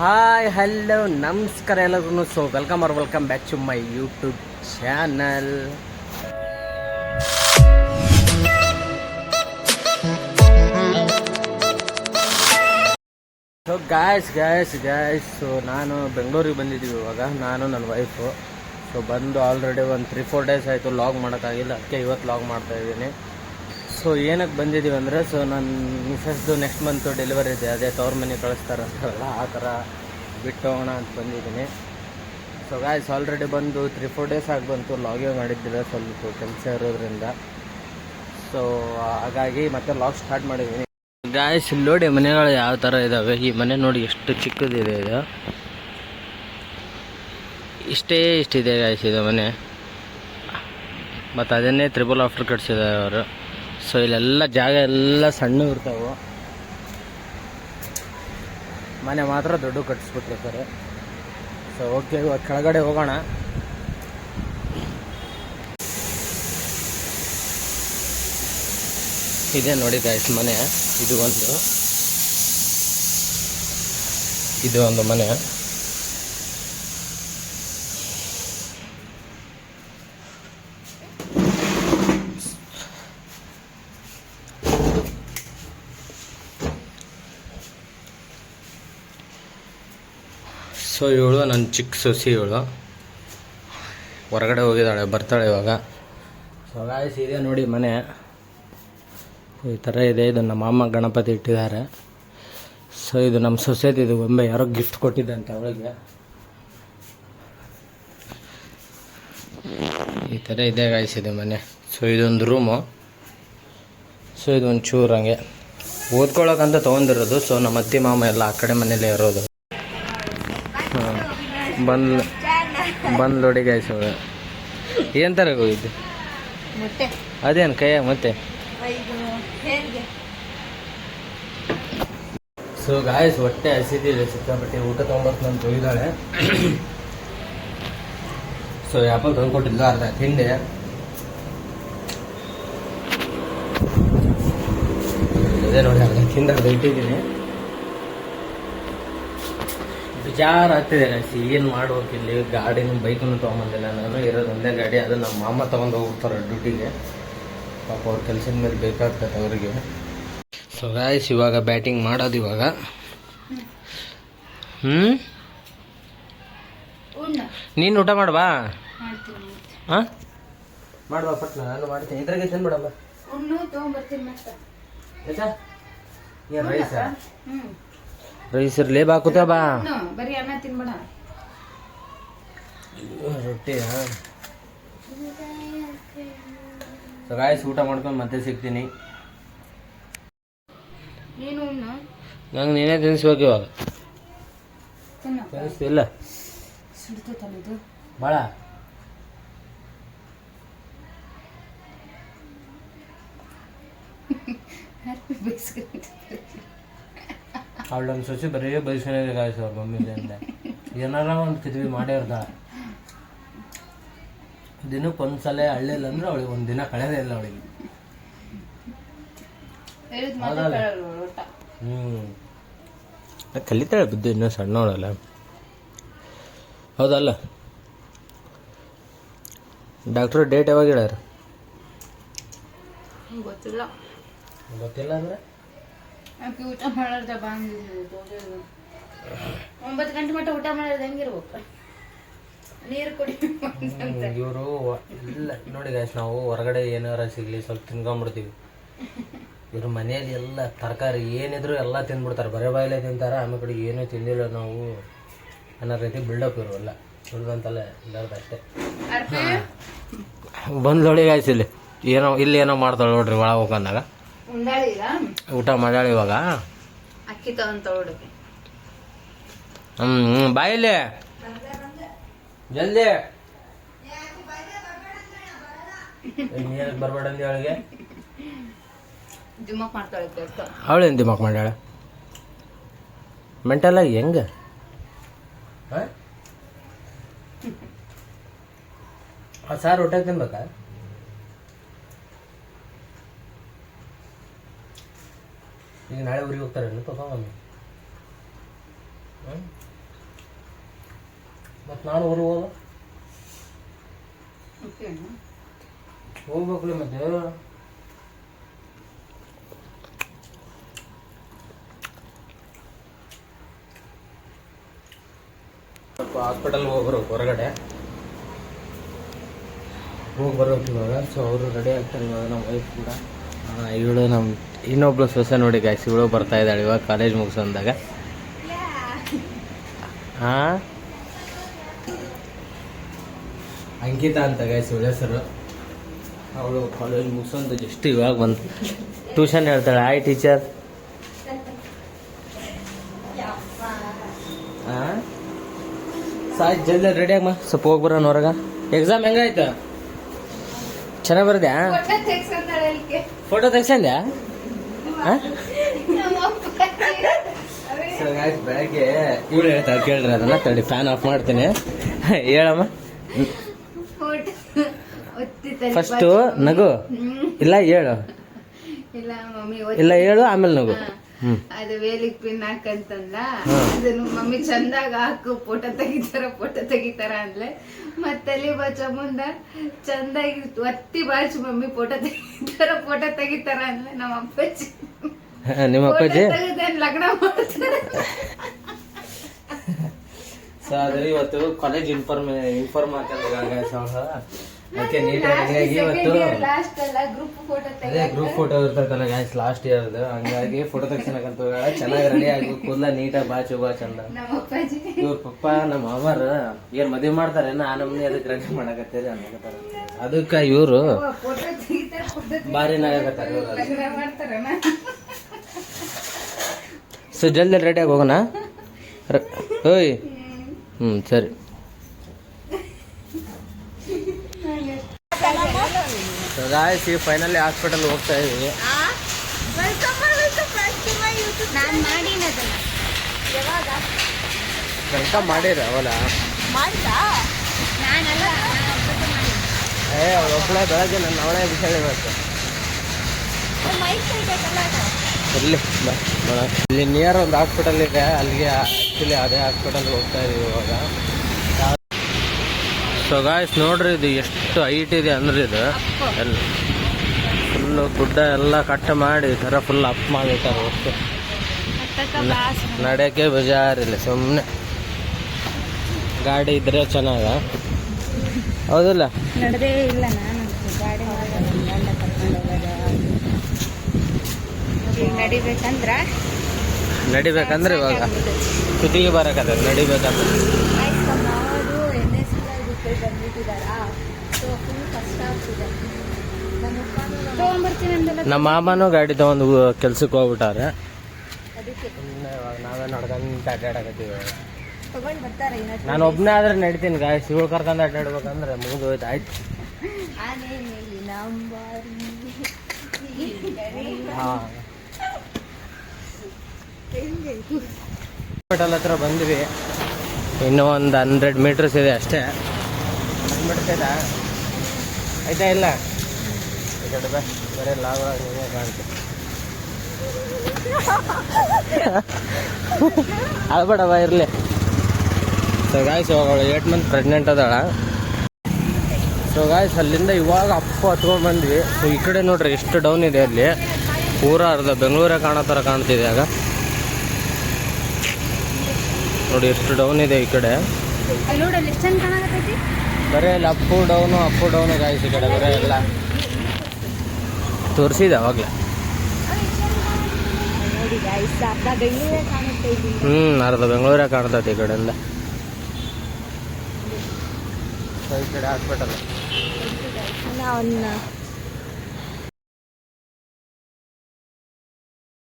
Hi, hello, ನಮಸ್ಕಾರ ಎಲ್ಲರಿಗೂ. So welcome or welcome back to my YouTube channel so guys guys guys so ನಾನು ಬೆಂಗಳೂರಿಗೆ ಬಂದಿದ್ದೀವಿ ಇವಾಗ. ನಾನು, ನನ್ನ ವೈಫು ಸೊ ಬಂದು ಆಲ್ರೆಡಿ ಒಂದು ತ್ರೀ ಫೋರ್ ಡೇಸ್ ಆಯಿತು. ಲಾಗ್ ಮಾಡೋಕ್ಕಾಗಿಲ್ಲ. ಅದಕ್ಕೆ ಇವತ್ತು ಲಾಗ್ ಮಾಡ್ತಾ ಇದ್ದೀನಿ. ಸೊ ಏನಕ್ಕೆ ಬಂದಿದ್ದೀವಿ ಅಂದರೆ ಸೊ ನನ್ನ ಮಿಸಸ್ದು ನೆಕ್ಸ್ಟ್ ಮಂತು ಡೆಲಿವರಿ ಇದೆ. ಅದೇ ತವ್ರ ಮನೆ ಕಳಿಸ್ತಾರಂತಾರಲ್ಲ ಆ ಥರ ಬಿಟ್ಟು ಹೋಗೋಣ ಅಂತ ಬಂದಿದ್ದೀನಿ. ಸೊ ಗಾಯ್ಸ್ ಆಲ್ರೆಡಿ ಬಂದು ತ್ರೀ ಫೋರ್ ಡೇಸ್ ಆಗಿ ಬಂತು ಲಾಗೇ ಮಾಡಿದ್ದಿಲ್ಲ ಸ್ವಲ್ಪ ಕೆಲಸ ಇರೋದ್ರಿಂದ. ಸೊ ಹಾಗಾಗಿ ಮತ್ತೆ ಲಾಗ್ ಸ್ಟಾರ್ಟ್ ಮಾಡಿದ್ದೀನಿ. ಗಾಯ್ಸ್ ಇಲ್ಲಿ ನೋಡಿ ಮನೆಗಳು ಯಾವ ಥರ ಇದ್ದಾವೆ ಈ ಮನೆ ನೋಡಿ ಎಷ್ಟು ಚಿಕ್ಕದಿದೆ ಇದು. ಇಷ್ಟೇ ಇಷ್ಟಿದೆ ಗಾಯ್ಸ್ ಇದು ಮನೆ. ಮತ್ತು ಅದನ್ನೇ ತ್ರಿಬಲ್ ಆಫ್ಟರ್ ಕಟ್ಸಿದ್ದಾರೆ ಅವರು. ಸೊ ಇಲ್ಲೆಲ್ಲ ಜಾಗ ಎಲ್ಲ ಸಣ್ಣ ಇರ್ತಾವೆ. ಮನೆ ಮಾತ್ರ ದೊಡ್ಡ ಕಟ್ಟಿಸ್ಬಿಟ್ಟಿರ್ತಾರೆ ಸೊ ಓಕೆ ಇವಾಗ ಕೆಳಗಡೆ ಹೋಗೋಣ. ಇದೆ ನೋಡಿ ಗಾಯ್ಸ್ ಮನೆ. ಇದು ಒಂದು. ಇದು ಒಂದು ಮನೆ. ಸೊ ಇವಳು ನನ್ನ ಚಿಕ್ಕ ಸೊಸಿ ಇವಳು. ಹೊರಗಡೆ ಹೋಗಿದ್ದಾಳೆ, ಬರ್ತಾಳೆ ಇವಾಗ. ಸೊ ಗಾಯ್ಸ್ ಇದೆ ನೋಡಿ ಮನೆ. ಈ ಥರ ಇದೆ, ಇದು ನಮ್ಮ ಅಮ್ಮ ಗಣಪತಿ ಇಟ್ಟಿದ್ದಾರೆ. ಸೊ ಇದು ನಮ್ಮ ಸೊಸೈಟಿ, ಇದು ಒಮ್ಮೆ ಯಾರೋ ಗಿಫ್ಟ್ ಕೊಟ್ಟಿದ್ದಂತೆ ಅವಳಿಗೆ. ಈ ಥರ ಇದೆ ಗಾಯ್ಸ್ ಇದೆ ಮನೆ. ಸೊ ಇದೊಂದು ರೂಮು ಸೊ ಇದೊಂದು ಚೂರು ಹಂಗೆ. ಓದ್ಕೊಳ್ಳೋಕಂತ ತೊಗೊಂಡಿರೋದು. ಸೊ ನಮ್ಮ ಅತ್ತೆ ಮಾಮ ಎಲ್ಲ ಆ ಕಡೆ ಮನೇಲೇ ಇರೋದು. ಬಂದು ಬಂದು ನೋಡಿ ಗಾಯ್ಸ್ ಏನು ಥರ ಹೋಗಿದ್ದು? ಮೊಟ್ಟೆ. ಅದೇನು ಕೈಯ ಮತ್ತೆ ಸೊ ಗಾಯಸ್ ಹೊಟ್ಟೆ ಹಸಿದಿದೆ. ಸಿಕ್ಕಾಪಟ್ಟೆ ಊಟ ತೊಗೊಂಬತ್ತು ನಾನು ತೊಗಿದಾಳೆ ಸೊ ಯಾಪಲ್ ತಂದ್ಕೊಟ್ಟಿದ್ಲು ಅರ್ಧ ತಿಂದೆ. ಅದೇ ನೋಡಿ ಅರ್ಧ ತಿಂದ ಅರ್ಧ ಇಟ್ಟಿದ್ದೀನಿ. ವಿಚಾರ ಆಗ್ತಿದೆ ಸಿ ಏನು ಮಾಡ್ಬೇಕು ಇಲ್ಲಿ? ಗಾಡಿನೂ ಬೈಕನ್ನು ತೊಗೊಂಬಂದಿಲ್ಲ ನಾನು. ಇರೋದು ಒಂದೇ ಗಾಡಿ. ಅದು ನಮ್ಮ ಮಾಮ ತೊಗೊಂಡು ಹೋಗ್ತಾರೆ ಡ್ಯೂಟಿಗೆ ಪಾಪ ಅವ್ರ ಕೆಲಸದ ಮೇಲೆ ಬೇಕಾಗ್ತದೆ ಅವರಿಗೆ. ಸೊ ಗಾಯ್ಸ್ ಇವಾಗ ಬ್ಯಾಟಿಂಗ್ ಮಾಡೋದು ಇವಾಗ. ಹ್ಞೂ ನೀನು ಊಟ ಮಾಡ್ಬಾ ಮಾಡ್ತೀನಿ. ಹಾಂ? ಪಟ್ನ ನಾನು ಮಾಡ್ತೀನಿ. ಇದ್ರಾಗೆ ತಿನ್ಬಿಡಮ್ಮ ರೈಸ ಹ್ಮ್. ರೈಸ್ ಲೇಬ್ ಬಾ. ಕೂತ ಬಾ ಬರೀ ಅನ್ನ ತಿನ್ಬೇಡ. ರೊಟ್ಟಿ ರಾಯ್ಸ್ ಊಟ ಮಾಡ್ಕೊಂಡು ಮತ್ತೆ ಸಿಗ್ತೀನಿ. ನಂಗೆ ನೀನೇ ತಿನ್ಸ್ಬೇಕು ಇವಾಗ. ಇಲ್ಲ ತಿನ್ನಿಸ್ತಿಲ್ಲ ಭಾಳ ಹ್ಯಾಪಿ ಬೈಸ್ಕೊಂಡು ಅವಳು ನಮ್ಮ ಸೊಸೆ ಬರೀ ಬಯಸ್ಕೊಂಡೇ ಗಾಯ್ಸ್ ಅವ್ರ ಮಮ್ಮಿಗೆ ಅಂದೆ. ಏನಾರ ಒಂದು ಕಿದ್ವಿ ಮಾಡೇ ಇರ್ತಾಳೆ ದಿನಕ್ಕೆ ಒಂದ್ಸಲ ಹಳ್ಳಿಲ್ಲ ಅಂದ್ರೆ ಅವಳಿಗೆ ಒಂದು ದಿನ ಕಳೆದೇ ಇಲ್ಲ ಅವಳಿಗೆ. ಹ್ಞೂ ಕಲಿತಾಳೆ ಬುದ್ಧಿ ಇನ್ನೂ ಸಣ್ಣವಳಲ್ಲ. ಹೌದಲ್ಲ? ಡಾಕ್ಟ್ರು ಡೇಟ್ ಯಾವಾಗ ಹೇಳ್ಯಾರ? ಗೊತ್ತಿಲ್ಲ. ಗೊತ್ತಿಲ್ಲ ಅಂದ್ರೆ? ಊಟ ಮಾಡಾರ್ದ ಒಂಬತ್ತು ಗಂಟೆ ಮಟ್ಟ ಊಟ ಮಾಡೋದು ಹೆಂಗಿರ್ಬೇಕು ನೀರು ಕುಡಿ ಇವರು ಇಲ್ಲ ನೋಡಿ ಗಾಯ್ಸ್ ನಾವು ಹೊರಗಡೆ ಏನಾರ ಸಿಗಲಿ ಸ್ವಲ್ಪ ತಿನ್ಕೊಂಡ್ಬಿಡ್ತೀವಿ ಇವ್ರ ಮನೆಯಲ್ಲಿ ಎಲ್ಲ ತರಕಾರಿ ಏನಿದ್ರು ಎಲ್ಲ ತಿಂದ್ಬಿಡ್ತಾರೆ ಬರೇ ಬಾಯಲ್ಲೇ ತಿಂತಾರೆ ಆಮೇಲೆ ಕಡೆ ಏನೂ ತಿಂದಿಲ್ಲ ನಾವು. ಅನ್ನೋ ರೀತಿ ಬಿಲ್ಡಪ್ ಇರುವಲ್ಲ ಉಳ್ದಂತಲ್ಲ ಎಲ್ಲರದ್ದು ಅಷ್ಟೇ. ಬಂದು ನೋಡಿ ಗಾಯ್ಸ್ ಇಲ್ಲಿ. ಏನೋ ಇಲ್ಲಿ ಏನೋ ಮಾಡ್ತಾಳೆ ನೋಡ್ರಿ ಒಳಗೆ ಹೋಗಂದಾಗ ಊಟ ಮಾಡಾಳ ಇವಾಗ. ಅಕ್ಕಿ ಹ್ಞೂ ಬಾಯಿಲಿ ಜಲ್ದಿ. ಬರ್ಬೇಡ ಅಂದಿ ಅವಳಿಗೆ? ಅವಳೇನು ದಿಮಾಕ್ ಮಾಡ್ಯಾಳ? ಮೆಂಟಲ್ ಆಗಿ ಹೆಂಗ? ಆ ಸಾರು ಊಟ ತಿನ್ಬೇಕಾ? ಈಗ ನಾಳೆ ಊರಿಗೆ ಹೋಗ್ತಾರೆ ತಗೊಂಬಂದು ಹ್ಞೂ ಮತ್ತು ನಾನು ಊರಿಗೆ ಹೋದ ಹೋಗ್ಬೇಕು ಹೋಗ್ಬೇಕ್ರಿ ಮತ್ತೆ. ಸ್ವಲ್ಪ ಹಾಸ್ಪಿಟಲ್ ಹೋಗ್ಬರು ಹೊರಗಡೆ. ಹೋಗಿ ಬರೋಕೆ ಇವಾಗ ಸೊ ಅವರು ರೆಡಿ ಆಗ್ತಾರೆ ಇವಾಗ ನಮ್ಮ ವೈಫ್ ಕೂಡ. ಇವಳು ನಮ್ಮ ಇನ್ನೊಬ್ಳು ಸೊಸೆ ನೋಡಿ ಗಾಯ್ಸ್ ಇವಳು ಬರ್ತಾ ಇದ್ದಾಳೆ, ಇವಾಗ ಕಾಲೇಜ್ ಮುಗಿಸಂದಾಗ ಹಾಂ ಅಂಕಿತಾ ಅಂತ ಗಾಯ್ಸ್ ಇವಳ ಹೆಸರು. ಅವಳು ಕಾಲೇಜ್ ಮುಗಿಸಂದ ಜಸ್ಟ್ ಇವಾಗ ಬಂದು ಟ್ಯೂಷನ್ ಹೇಳ್ತಾಳೆ ಆಯ್ ಟೀಚರ್ ಸಾಯ್, ಜಲ್ದಿ ರೆಡಿ ಆಗಮ್ಮ ಸ್ವಲ್ಪ ಹೋಗಿ ಬರೋಣ ಹೊರಗ. ಎಕ್ಸಾಮ್ ಹೆಂಗಾಯ್ತು? ಚೆನ್ನಾಗಿ ಬರ್ದ್ಯಾ ಫೋಟೋ ತೆಗ್ಸಂದ್ಯಾ ಬೆಳಗ್ಗೆ ಇವಳು ಹೇಳ್ತಾಳೆ ಕೇಳ್ರಿ ಅದನ್ನ ತಡಿ ಫ್ಯಾನ್ ಆಫ್ ಮಾಡ್ತೀನಿ. ಹೇಳಮ್ಮ. ಫಸ್ಟು. ನಗು? ಇಲ್ಲ ಹೇಳು. ಇಲ್ಲ ಹೇಳು ಆಮೇಲೆ ನಗು. ಅದು ವೇಲಿಗ್ ಪಿನ್ ಹಾಕಂತಂದ. ಅದನ್ನು ಮಮ್ಮಿ ಚಂದಾಗ ಹಾಕು ಫೋಟೋ ತೆಗಿತಾರ ಫೋಟೋ ತೆಗಿತಾರ ಅಂದ್ಲೆ. ಮತ್ತಲ್ಲಿ ಬಚ್ಚ ಮುಂದ ಚಂದಾಗಿ ಒತ್ತಿ ಬಾಚು ಮಮ್ಮಿ ಫೋಟೋ ತೆಗಿತಾರ ಫೋಟೋ ತೆಗಿತಾರ ಅಂದ್ಲೆ ನಮ್ಮ ಅಪ್ಪಾಜಿ. ನಿಮ್ಮ ಅಪ್ಪಾಜಿ? ಲಗ್ನ ಮಾಡ್ತಾರೆ? ಸೊ ಇವತ್ತು ಕಾಲೇಜ್ ಇನ್ಫಾರ್ಮ್ ಇನ್ಫಾರ್ಮ್ ಅದಕ್ಕೆ ನೀಟಾಗಿ ಇವತ್ತು ಅದೇ ಗ್ರೂಪ್ ಫೋಟೋ ಇರ್ತೈತಲ್ಲ ಗಾಯ್ಸ್ ಲಾಸ್ಟ್ ಇಯರ್ದು ಹಂಗಾಗಿ ಫೋಟೋ ಹೋಗ್ಯಾಳ. ಚೆನ್ನಾಗಿ ರೆಡಿ ಆಗಿ ಕೂದಲ ನೀಟಾಗಿ ಬಾಚು ಬಾ ಚಂದ. ಇವ್ರ ಪಪ್ಪ ನಮ್ಮ ಮಾಮರ್ ಏನ್ ಮದ್ವೆ ಮಾಡ್ತಾರೆ ನಾ ನಮ್ನಿ ಅದಕ್ಕೆ ರೆಡಿ ಮಾಡಕತ್ತೀರಿ ಅನ್ನಕತ್ತಾರ. ಅದಕ್ಕೆ ಇವರು ಭಾರಿ ನಾಗಕತ್ತಾರ ಸೊ ಜಲ್ದಿ ರೆಡಿಯಾಗಿ ಹೋಗೋಣ. ಓಯ್ ಹ್ಞೂ ಸರಿ. ಗಾಯ್ಸ್ ಫೈನಲಿ ಹಾಸ್ಪಿಟಲ್ ಹೋಗ್ತಾ ಇದೀವಿ. ನಾನ್ ಮಾಡಿನದನ್ನ ಯಾವಾಗ? ವೆಲ್ಕಮ್ ಮಾಡಿರ ಮಾಡಿದ್ದು. ಏ ಒಬ್ಬಳೆ ಬೆಳಗ್ಗೆ ನನ್ನ ಅವಳೇ ಬಿಸಿ ಇವತ್ತು ಇರ್ಲಿ ಬಾ ನೋಡೋಣ. ಇಲ್ಲಿ ನಿಯರ್ ಒಂದು ಹಾಸ್ಪಿಟಲ್ ಇದೆ ಅಲ್ಲಿಗೆ ಆ್ಯಕ್ಚುಲಿ ಅದೇ ಹಾಸ್ಪಿಟಲ್ಗೆ ಹೋಗ್ತಾ ಇದೀವಿ ಇವಾಗ. ಸೊ ಗಾಯ್ಸ್ ನೋಡ್ರಿ ಇದು ಎಷ್ಟು ಹೈಟ್ ಇದೆ ಅಂದ್ರೆ ಇದು. ಎಲ್ಲ ಫುಲ್ಲು ಗುಡ್ಡ ಎಲ್ಲ ಕಟ್ ಮಾಡಿ ಈ ಥರ ಫುಲ್ ಅಪ್ ಮಾಡಿರ್ತಾರೆ ಒಟ್ಟು. ನಡೆಯೋಕ್ಕೆ ಬೇಜಾರಿಲ್ಲ ಸುಮ್ಮನೆ ಗಾಡಿ ಇದ್ರೆ ಚೆನ್ನಾಗ. ಹೌದಿಲ್ಲ? ನಡಿಬೇಕಂದ್ರ? ಇವಾಗ. ಕುದಿಗೆ ಬರಕತ್ತ ನಡಿಬೇಕಂದ್ರೆ ಅವರು ಎನ್ ಎಸ್ ಬಿಟ್ಟು ಬಂದ್ಬಿಟ್ಟಿದಾರಾ ಸೊ ಫುಲ್ ಕಷ್ಟ ಆಗ್ತಿದೆ ತಗೊಂಡ್ಬರ್ತೀನಿ ಅಂದಲ್ಲ ನಮ್ಮ ಮಾಮನೂ ಗಾಡಿ ತಗೊಂಡು ಕೆಲ್ಸಕ್ಕೆ ಹೋಗ್ಬಿಟ್ಟಾರೆ. ನಾವೇ ನಡ್ಕೊಂತ ಅಡ್ಡಾಡಕತ್ತೀವಿ. ನಾನು ಒಬ್ಬನೇ ಆದ್ರೆ ನಡಿತೀನಿ ಗಾಡಿ ಶಿವ ಕರ್ಕೊಂಡು ಅಡ್ಡಾಡ್ಬೇಕಂದ್ರೆ ಮುಗಿದು ಹೋಯ್ತು ಆಯ್ತು. ಹಾಸ್ಪಿಟಲ್ ಹತ್ರ ಬಂದ್ವಿ. ಇನ್ನೂ ಒಂದು ಹಂಡ್ರೆಡ್ ಮೀಟರ್ಸ್ ಇದೆ ಅಷ್ಟೇ. ಮೀಟರ್ಸ್ ಆಯ್ತಾ ಆಯ್ತಾ ಇಲ್ಲ? ಈ ಕಡೆ ಬಾ ಬರೀ ಲಾಭ ನೀವೇ ಕಾಣ್ತೀವಿ ಅಳ್ಬೇಡವ ಇರಲಿ. ಸೊ ಗಾಯ್ಸ್ ಇವಾಗ ಅವಳು ಏಟ್ ಮಂತ್ ಪ್ರೆಗ್ನೆಂಟ್ ಅದಾಳ. ಸೊ ಗಾಯ್ಸ್ ಅಲ್ಲಿಂದ ಇವಾಗ ಅಪ್ಪ ಹತ್ಕೊಂಡ್ ಬಂದ್ವಿ. ಸೊ ಈ ಕಡೆ ನೋಡ್ರಿ ಎಷ್ಟು ಡೌನ್ ಇದೆ ಅಲ್ಲಿ. ಪೂರ ಅರ್ಧ ಬೆಂಗಳೂರೇ ಕಾಣೋ ಥರ ಕಾಣ್ತಿದೆ ಆಗ. ನೋಡಿ ಎಷ್ಟು ಡೌನ್ ಇದೆ ಈ ಕಡೆ. ಬರೀ ಅಲ್ಲಿ up down up down guys ಈ ಕಡೆ ಬರೀ ಎಲ್ಲ. ತೋರಿಸಿದೆ ಅವಾಗಲೇ? ಹ್ಞೂ ಅರ್ಧ ಬೆಂಗಳೂರೇ ಕಾಣ್ತೈತೆ ಈ ಕಡೆಯಿಂದ ಈ ಕಡೆ ಹಾಸ್ಪಿಟಲ್